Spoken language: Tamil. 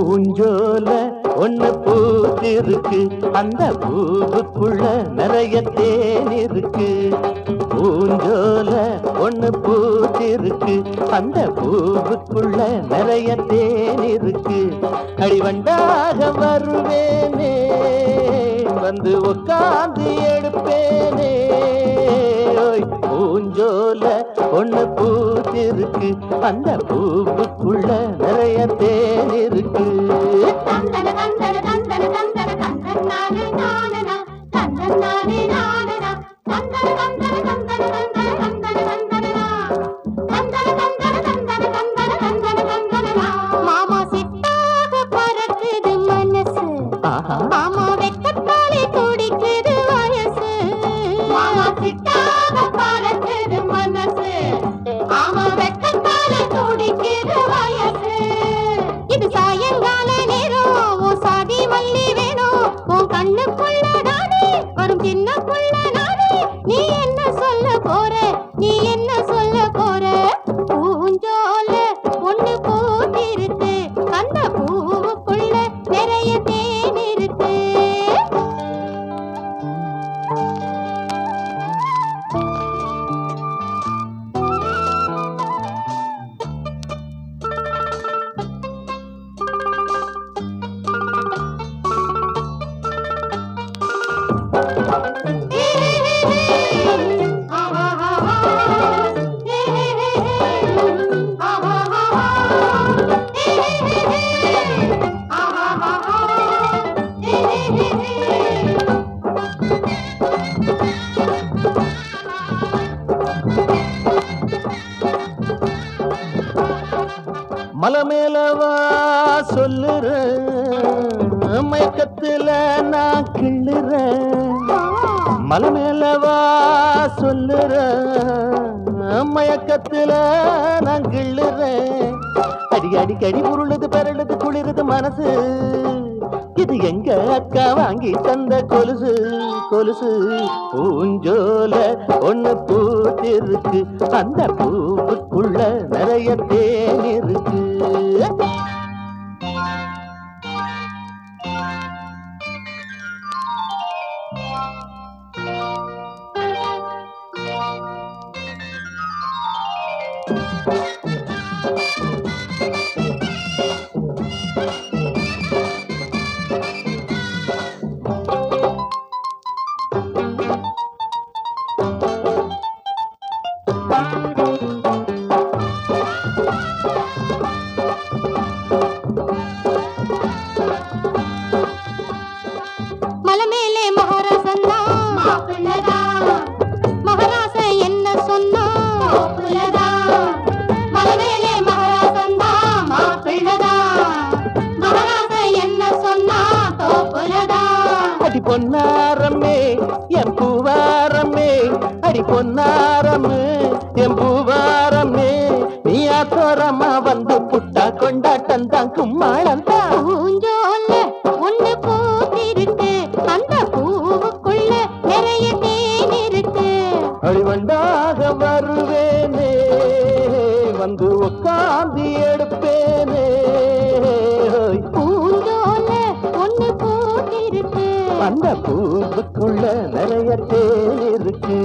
பூஞ்சோல ஒண்ணு பூத்திருக்கு. அந்த பூவுக்குள்ள நிறைய தேன் இருக்கு. பூஞ்சோல ஒண்ணு பூத்திருக்கு. அந்த பூவுக்குள்ள நிறைய தேன் இருக்கு. அடிவண்டாக வருவேனே வந்து உட்கார்ந்து எடுப்பேனே. பூஞ்சோல ஒண்ணு பூத்திருக்கு அந்த பூவுக்குள்ள நிறைய தேன் இருக்கு. மேலவா சொல்லுற மயக்கத்துல நான் கிள்ளுற மலை மேலவா சொல்லுற மயக்கத்துல நான் கிள்ளுறேன். அடி அடிக்கடி உருளுது பெரளுது குளிருது மனசு. இது எங்க அக்கா வாங்கி தந்த கொலுசு கொலுசு. பூஞ்சோல ஒண்ணு பூத்திருக்கு. அந்த பூவுக்குள்ள நிறைய தேன் இருக்கு. மலை அடி பொன்னாரம்மே என் பூவாரம்மே அடி பொன்னாரம்மே என் பூவாரம்மே நீ ஆத்தோரமா வந்து புட்டா கொண்டாட்டம் தான் கும்மாளம் தான். ஒண்ணு பூத்திருக்கு அந்த பூவுக்குள்ள நிறைய தேன் இருக்கு. அடிவண்டாக வருவேனே வந்து உட்கார்ந்து எடுப்பேனே. அந்த பூவுக்குள்ள நிறைய தேர் இருக்கு.